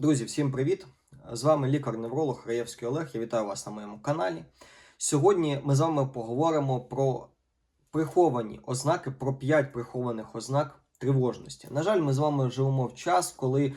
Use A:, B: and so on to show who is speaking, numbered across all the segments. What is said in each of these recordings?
A: Друзі, всім привіт! З вами лікар-невролог Раєвський Олег. Я вітаю вас на моєму каналі. Сьогодні ми з вами поговоримо про приховані ознаки, про 5 прихованих ознак тривожності. На жаль, ми з вами живемо в час, коли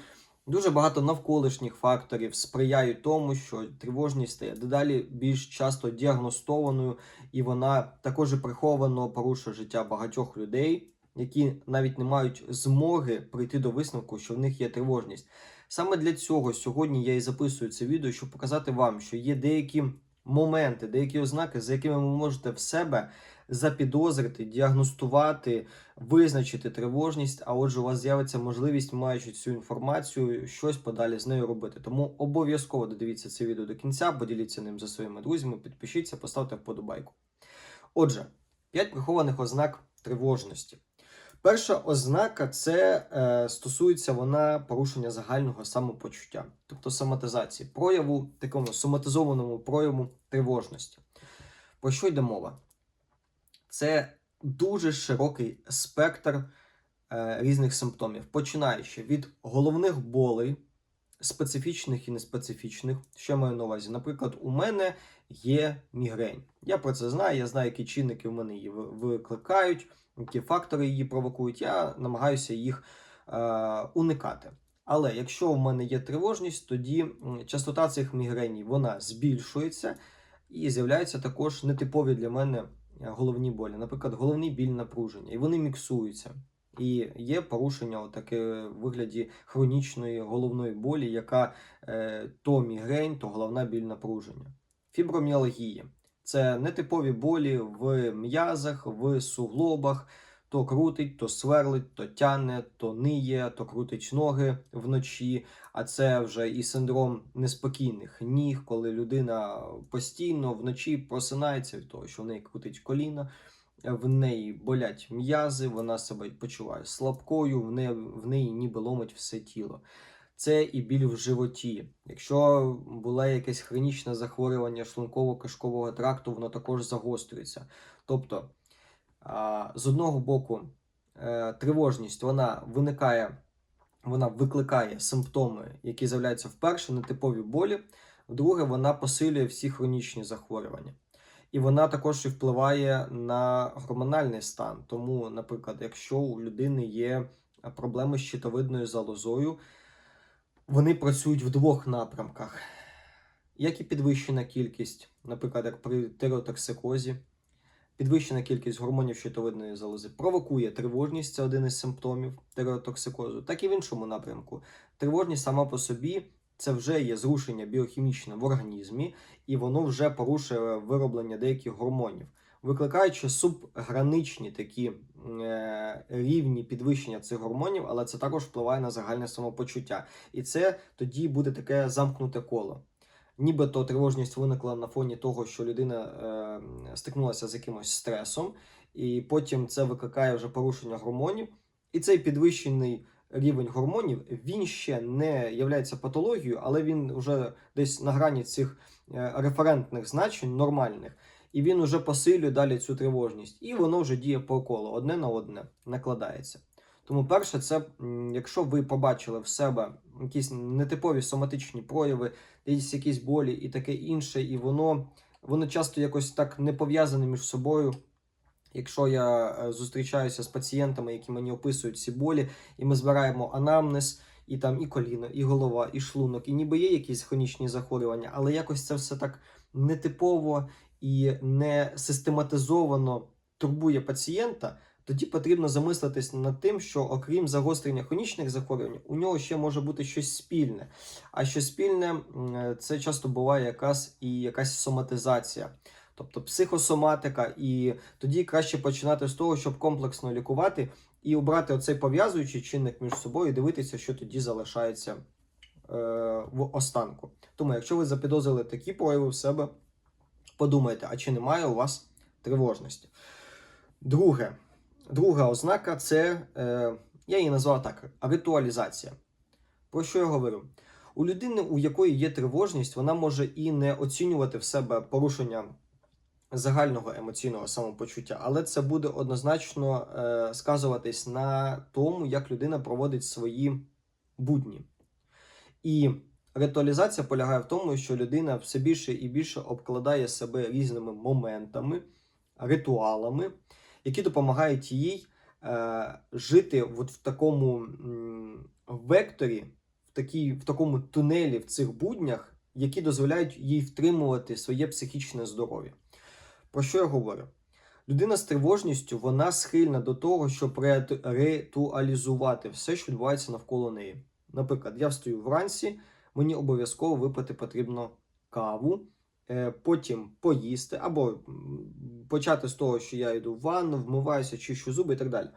A: дуже багато навколишніх факторів сприяють тому, що тривожність стає дедалі більш часто діагностованою, і вона також приховано порушує життя багатьох людей, які навіть не мають змоги прийти до висновку, що в них є тривожність. Саме для цього сьогодні я і записую це відео, щоб показати вам, що є деякі моменти, деякі ознаки, за якими ви можете в себе запідозрити, діагностувати, визначити тривожність. А отже, у вас з'явиться можливість, маючи цю інформацію, щось подалі з нею робити. Тому обов'язково додивіться це відео до кінця, поділіться ним за своїми друзями, підпишіться, поставте вподобайку. Отже, 5 прихованих ознак тривожності. Перша ознака це е, стосується вона порушення загального самопочуття, тобто соматизації, прояву, такому соматизованому прояву тривожності. Про що йде мова? Це дуже широкий спектр е, різних симптомів, починаючи від головних болей, специфічних і неспецифічних. Що я маю на увазі? Наприклад, у мене є мігрень. Я про це знаю, я знаю, які чинники в мене її викликають які фактори її провокують, я намагаюся їх е, уникати. Але якщо в мене є тривожність, тоді частота цих мігреній вона збільшується і з'являються також нетипові для мене е, головні болі, наприклад, головний біль напруження, і вони міксуються. І є порушення таке в вигляді хронічної головної болі, яка е, то мігрень, то головна біль напруження. Фіброміалгія це нетипові болі в м'язах, в суглобах, то крутить, то сверлить, то тяне, то ниє, то крутить ноги вночі. А це вже і синдром неспокійних ніг, коли людина постійно вночі просинається від того, що в неї крутить коліна, в неї болять м'язи, вона себе почуває слабкою, в неї, в неї ніби ломить все тіло це і біль в животі. Якщо було якесь хронічне захворювання шлунково-кишкового тракту, воно також загострюється. Тобто, з одного боку, е, тривожність вона виникає, вона викликає симптоми, які з'являються вперше, нетипові болі. Вдруге, вона посилює всі хронічні захворювання. І вона також і впливає на гормональний стан. Тому, наприклад, якщо у людини є проблеми з щитовидною залозою, вони працюють в двох напрямках. Як і підвищена кількість, наприклад, як при тиреотоксикозі, підвищена кількість гормонів щитовидної залози провокує тривожність, це один із симптомів тиреотоксикозу, так і в іншому напрямку. Тривожність сама по собі це вже є зрушення біохімічне в організмі, і воно вже порушує вироблення деяких гормонів, викликаючи субграничні такі е, рівні підвищення цих гормонів, але це також впливає на загальне самопочуття. І це тоді буде таке замкнуте коло. Нібито тривожність виникла на фоні того, що людина е, стикнулася з якимось стресом, і потім це викликає вже порушення гормонів. І цей підвищений рівень гормонів він ще не є патологією, але він вже десь на грані цих е, референтних значень нормальних. І він уже посилює далі цю тривожність, і воно вже діє по колу, одне на одне накладається. Тому, перше, це якщо ви побачили в себе якісь нетипові соматичні прояви, десь якісь болі і таке інше, і воно, воно часто якось так не пов'язане між собою. Якщо я е, зустрічаюся з пацієнтами, які мені описують ці болі, і ми збираємо анамнез, і там і коліно, і голова, і шлунок, і ніби є якісь хронічні захворювання, але якось це все так нетипово і не систематизовано турбує пацієнта, тоді потрібно замислитись над тим, що окрім загострення хронічних захворювань, у нього ще може бути щось спільне. А що спільне, це часто буває якась і якась соматизація. Тобто психосоматика, і тоді краще починати з того, щоб комплексно лікувати і обрати оцей пов'язуючий чинник між собою, і дивитися, що тоді залишається е, в останку. Тому, якщо ви запідозрили такі прояви в себе, подумайте, а чи немає у вас тривожності. Друге, друга ознака це, е, я її назвав так, ритуалізація. Про що я говорю? У людини, у якої є тривожність, вона може і не оцінювати в себе порушення загального емоційного самопочуття, але це буде однозначно е, сказуватись на тому, як людина проводить свої будні. І ритуалізація полягає в тому, що людина все більше і більше обкладає себе різними моментами, ритуалами, які допомагають їй е, жити от в такому векторі, в, такій, в такому тунелі, в цих буднях, які дозволяють їй втримувати своє психічне здоров'я. Про що я говорю? Людина з тривожністю вона схильна до того, щоб ритуалізувати все, що відбувається навколо неї. Наприклад, я встаю вранці, мені обов'язково випити потрібно каву, е, потім поїсти, або почати з того, що я йду в ванну, вмиваюся, чищу зуби і так далі.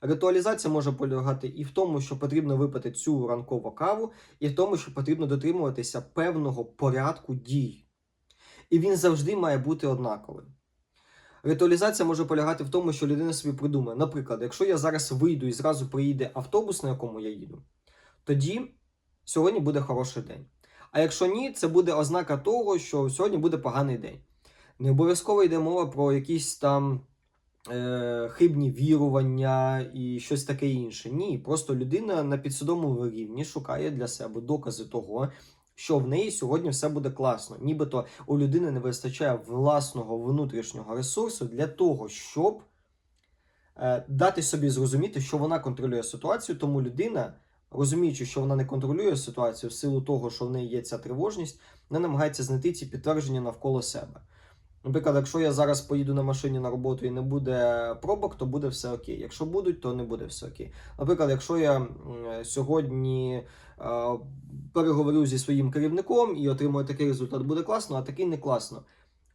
A: Ритуалізація може полягати і в тому, що потрібно випити цю ранкову каву, і в тому, що потрібно дотримуватися певного порядку дій. І він завжди має бути однаковим. Ритуалізація може полягати в тому, що людина собі придумає. Наприклад, якщо я зараз вийду і зразу приїде автобус, на якому я їду, тоді сьогодні буде хороший день. А якщо ні, це буде ознака того, що сьогодні буде поганий день. Не обов'язково йде мова про якісь там е, хибні вірування і щось таке інше. Ні, просто людина на підсвідомому рівні шукає для себе докази того, що в неї сьогодні все буде класно. Нібито у людини не вистачає власного внутрішнього ресурсу для того, щоб е, дати собі зрозуміти, що вона контролює ситуацію, тому людина. Розуміючи, що вона не контролює ситуацію в силу того, що в неї є ця тривожність, вона намагається знайти ці підтвердження навколо себе. Наприклад, якщо я зараз поїду на машині на роботу і не буде пробок, то буде все окей. Якщо будуть, то не буде все окей. Наприклад, якщо я сьогодні е, переговорю зі своїм керівником і отримую такий результат, буде класно, а такий не класно.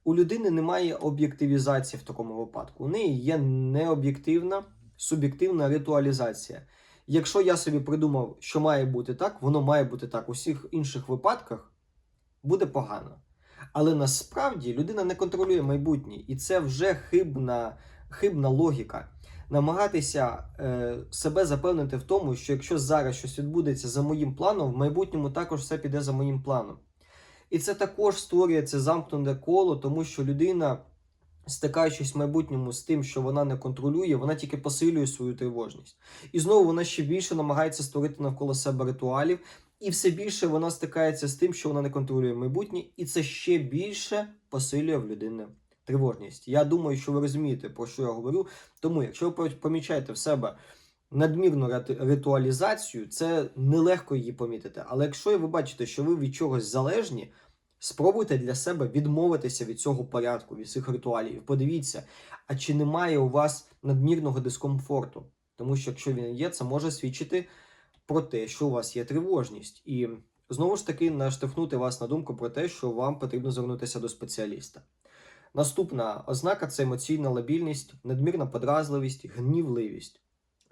A: У людини немає об'єктивізації в такому випадку. У неї є необ'єктивна, суб'єктивна ритуалізація. Якщо я собі придумав, що має бути так, воно має бути так. У всіх інших випадках буде погано. Але насправді людина не контролює майбутнє, і це вже хибна, хибна логіка. Намагатися е, себе запевнити в тому, що якщо зараз щось відбудеться за моїм планом, в майбутньому також все піде за моїм планом. І це також створює це замкнене коло, тому що людина, стикаючись в майбутньому з тим, що вона не контролює, вона тільки посилює свою тривожність. І знову вона ще більше намагається створити навколо себе ритуалів, і все більше вона стикається з тим, що вона не контролює майбутнє, і це ще більше посилює в людини тривожність. Я думаю, що ви розумієте, про що я говорю. Тому, якщо ви помічаєте в себе надмірну ритуалізацію, це нелегко її помітити. Але якщо ви бачите, що ви від чогось залежні, спробуйте для себе відмовитися від цього порядку, від цих ритуалів. Подивіться, а чи немає у вас надмірного дискомфорту? Тому що якщо він є, це може свідчити про те, що у вас є тривожність, і знову ж таки наштовхнути вас на думку про те, що вам потрібно звернутися до спеціаліста. Наступна ознака це емоційна лабільність, надмірна подразливість, гнівливість.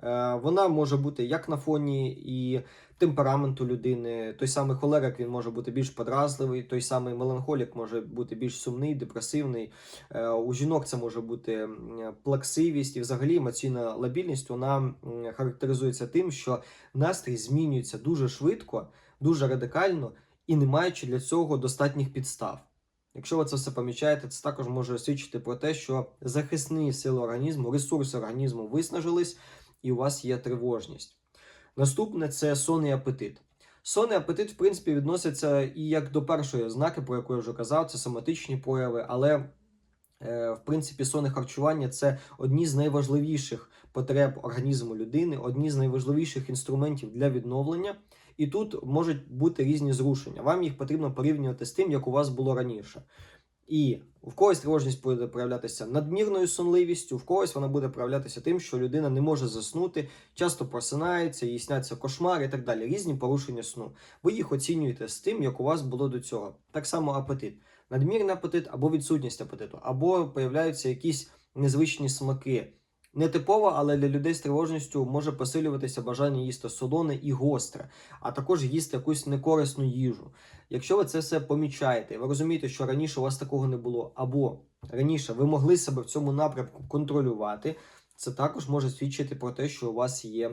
A: Е, Вона може бути як на фоні і темпераменту людини. Той самий холерик він може бути більш подразливий, той самий меланхолік може бути більш сумний, депресивний. Е, У жінок це може бути плаксивість і взагалі емоційна лабільність вона характеризується тим, що настрій змінюється дуже швидко, дуже радикально і не маючи для цього достатніх підстав. Якщо ви це все помічаєте, це також може свідчити про те, що захисні сили організму, ресурси організму виснажились, і у вас є тривожність. Наступне це сон і апетит. Сон і апетит, в принципі, відносяться і як до першої ознаки, про яку я вже казав, це соматичні прояви, але е, в принципі сон і харчування це одні з найважливіших потреб організму людини, одні з найважливіших інструментів для відновлення. І тут можуть бути різні зрушення. Вам їх потрібно порівнювати з тим, як у вас було раніше. І в когось тривожність буде проявлятися надмірною сонливістю, в когось вона буде проявлятися тим, що людина не може заснути, часто просинається, їй сняться кошмари і так далі. Різні порушення сну. Ви їх оцінюєте з тим, як у вас було до цього. Так само апетит. Надмірний апетит або відсутність апетиту, або появляються якісь незвичні смаки. Нетипово, але для людей з тривожністю може посилюватися бажання їсти солоне і гостре, а також їсти якусь некорисну їжу. Якщо ви це все помічаєте, ви розумієте, що раніше у вас такого не було, або раніше ви могли себе в цьому напрямку контролювати, це також може свідчити про те, що у вас є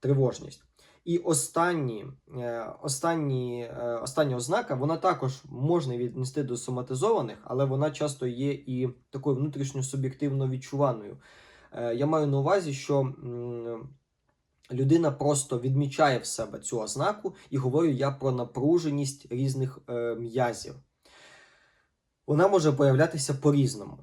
A: тривожність. І останні, е, останні, е, остання ознака, вона також можна віднести до соматизованих, але вона часто є і такою внутрішньо суб'єктивно відчуваною. Е, Я маю на увазі, що людина просто відмічає в себе цю ознаку, і говорю я про напруженість різних е, м'язів. Вона може появлятися по-різному.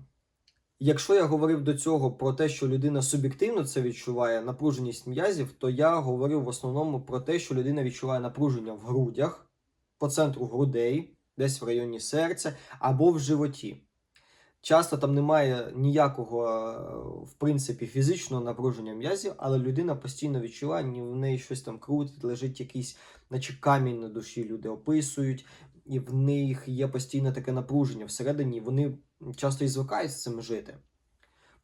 A: Якщо я говорив до цього про те, що людина суб'єктивно це відчуває напруженість м'язів, то я говорив в основному про те, що людина відчуває напруження в грудях, по центру грудей, десь в районі серця або в животі. Часто там немає ніякого, е, в принципі, фізичного напруження м'язів, але людина постійно відчуває, ні в неї щось там крутить, лежить якийсь, наче камінь на душі, люди описують, і в них є постійне таке напруження всередині, вони часто і звикають з цим жити.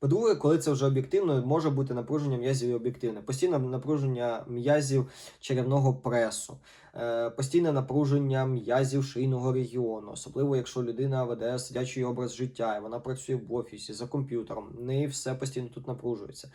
A: По-друге, коли це вже об'єктивно, може бути напруження м'язів і об'єктивне. Постійне напруження м'язів черевного пресу, е, постійне напруження м'язів шийного регіону, особливо якщо людина веде сидячий образ життя, і вона працює в офісі за комп'ютером, не все постійно тут напружується.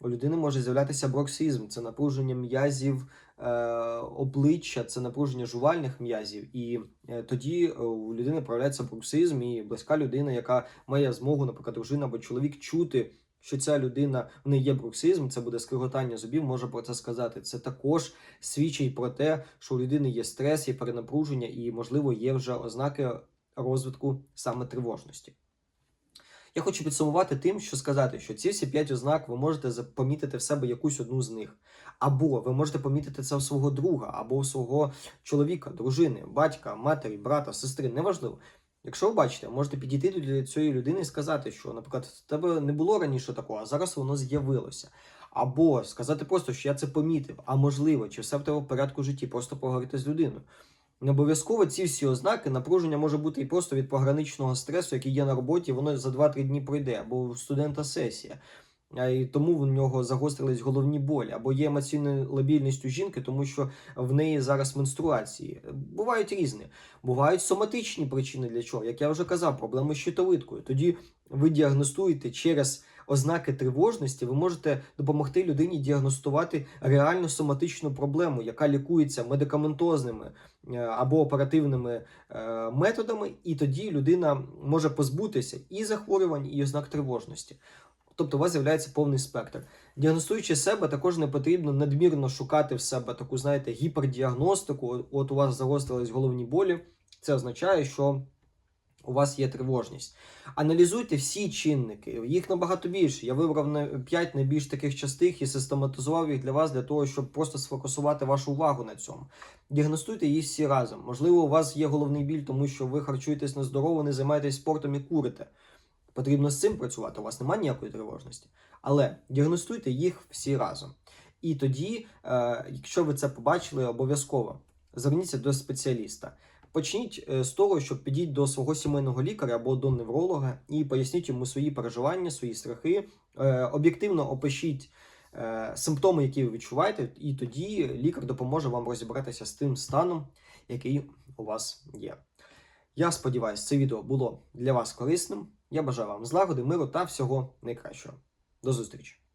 A: У людини може з'являтися броксизм, це напруження м'язів е, обличчя, це напруження жувальних м'язів. І е, тоді е, у людини проявляється броксизм, і близька людина, яка має змогу, наприклад, дружина або чоловік чути, що ця людина в неї є броксизм, це буде скриготання зубів, може про це сказати. Це також свідчить про те, що у людини є стрес, є перенапруження, і, можливо, є вже ознаки розвитку саме тривожності. Я хочу підсумувати тим, що сказати, що ці всі п'ять ознак ви можете помітити в себе якусь одну з них. Або ви можете помітити це у свого друга, або у свого чоловіка, дружини, батька, матері, брата, сестри, неважливо. Якщо ви бачите, можете підійти до цієї людини і сказати, що, наприклад, в тебе не було раніше такого, а зараз воно з'явилося. Або сказати просто, що я це помітив, а можливо, чи все в тебе в порядку в житті, просто поговорити з людиною. Не обов'язково ці всі ознаки напруження може бути і просто від пограничного стресу, який є на роботі, воно за 2-3 дні пройде, або у студента сесія. І тому в нього загострились головні болі, або є емоційна лабільність у жінки, тому що в неї зараз менструації. Бувають різні. Бувають соматичні причини для чого. Як я вже казав, проблеми з щитовидкою. Тоді ви діагностуєте через ознаки тривожності, ви можете допомогти людині діагностувати реальну соматичну проблему, яка лікується медикаментозними е, або оперативними е, методами, і тоді людина може позбутися і захворювань, і ознак тривожності. Тобто у вас з'являється повний спектр. Діагностуючи себе, також не потрібно надмірно шукати в себе таку, знаєте, гіпердіагностику. От у вас загострились головні болі. Це означає, що у вас є тривожність. Аналізуйте всі чинники, їх набагато більше. Я вибрав на 5 найбільш таких частих і систематизував їх для вас, для того, щоб просто сфокусувати вашу увагу на цьому. Діагностуйте їх всі разом. Можливо, у вас є головний біль, тому що ви харчуєтесь нездорово, не займаєтесь спортом і курите. Потрібно з цим працювати, у вас немає ніякої тривожності. Але діагностуйте їх всі разом. І тоді, е, якщо ви це побачили, обов'язково зверніться до спеціаліста. Почніть е, з того, що підіть до свого сімейного лікаря або до невролога і поясніть йому свої переживання, свої страхи. Е, Об'єктивно опишіть е, симптоми, які ви відчуваєте, і тоді лікар допоможе вам розібратися з тим станом, який у вас є. Я сподіваюся, це відео було для вас корисним. Я бажаю вам злагоди, миру та всього найкращого. До зустрічі!